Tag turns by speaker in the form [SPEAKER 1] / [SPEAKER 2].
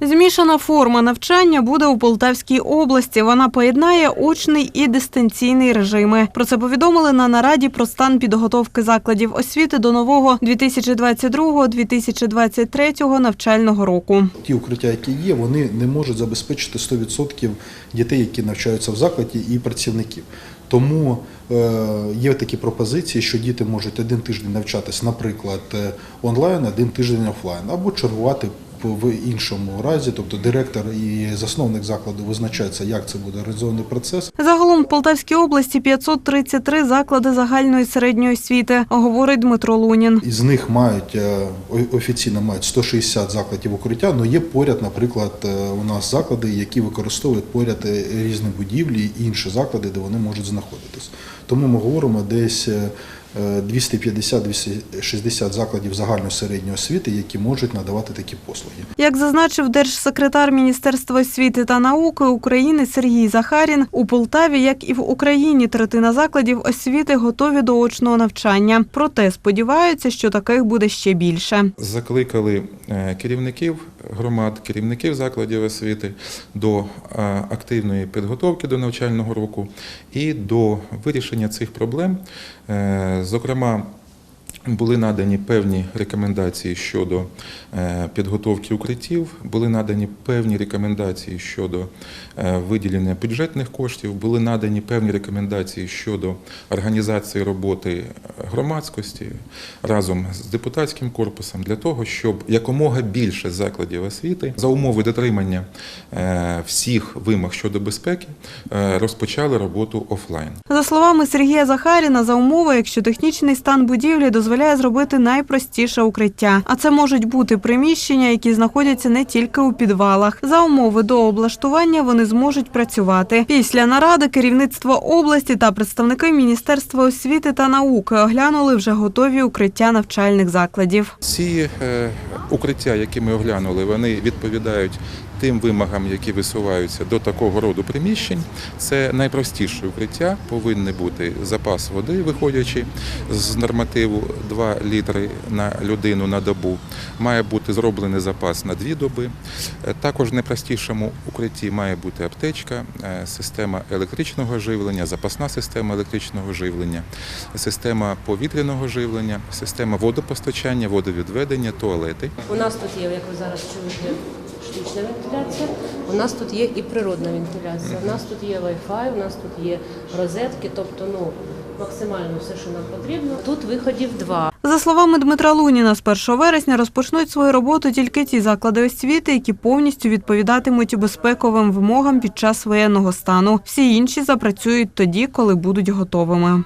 [SPEAKER 1] Змішана форма навчання буде у Полтавській області. Вона поєднає очний і дистанційний режими. Про це повідомили на нараді про стан підготовки закладів освіти до нового 2022-2023 навчального року.
[SPEAKER 2] Ті укриття, які є, вони не можуть забезпечити 100% дітей, які навчаються в закладі, і працівників. Тому е, є такі пропозиції, що діти можуть один тиждень навчатись, наприклад, е, онлайн, один тиждень офлайн, або чергувати в іншому разі, тобто директор і засновник закладу визначаються, як це буде організований процес.
[SPEAKER 1] Загалом в Полтавській області 533 заклади загальної середньої освіти, говорить Дмитро Лунін.
[SPEAKER 2] Із них мають е, офіційно мають 160 закладів укриття, але є поряд, наприклад, е, у нас заклади, які використовують поряд е, різні будівлі і інші заклади, де вони можуть знаходитись. Тому ми говоримо десь 250-260 закладів загальної середньої освіти, які можуть надавати такі послуги.
[SPEAKER 1] Як зазначив держсекретар Міністерства освіти та науки України Сергій Захарін, у Полтаві, як і в Україні, третина закладів освіти готові до очного навчання. Проте сподіваються, що таких буде ще більше.
[SPEAKER 3] закликали е, керівників громад, керівників закладів освіти до е, активної підготовки до навчального року і до вирішення цих проблем. Е, Зокрема, були надані певні рекомендації щодо е, підготовки укриттів, були надані певні рекомендації щодо е, виділення бюджетних коштів, були надані певні рекомендації щодо організації роботи громадськості разом з депутатським корпусом для того, щоб якомога більше закладів освіти за умови дотримання е, всіх вимог щодо безпеки розпочали роботу офлайн.
[SPEAKER 1] За словами Сергія Захаріна, за умови, якщо технічний стан будівлі дозволяє зробити найпростіше укриття. А це можуть бути приміщення, які знаходяться не тільки у підвалах. За умови до облаштування вони зможуть працювати. Після наради керівництво області та представники Міністерства освіти та науки оглянули вже готові укриття навчальних закладів.
[SPEAKER 3] Ці е, укриття, які ми оглянули, вони відповідають тим вимогам, які висуваються до такого роду приміщень. Це найпростіше укриття, повинен бути запас води, виходячи з нормативу 2 літри на людину на добу. Має бути зроблений запас на дві доби. Е, Також в найпростішому укритті має бути аптечка, е, система електричного живлення, запасна система електричного живлення, система повітряного живлення, система водопостачання, водовідведення, туалети.
[SPEAKER 4] У нас тут є, як ви зараз чуєте, штучна вентиляція. У нас тут є і природна вентиляція. У нас тут є Wi-Fi, у нас тут є розетки, тобто ну максимально все, що нам потрібно. Тут виходів два.
[SPEAKER 1] За словами Дмитра Луніна, з 1 вересня розпочнуть свою роботу тільки ті заклади освіти, які повністю відповідатимуть безпековим вимогам під час воєнного стану. Всі інші запрацюють тоді, коли будуть готовими.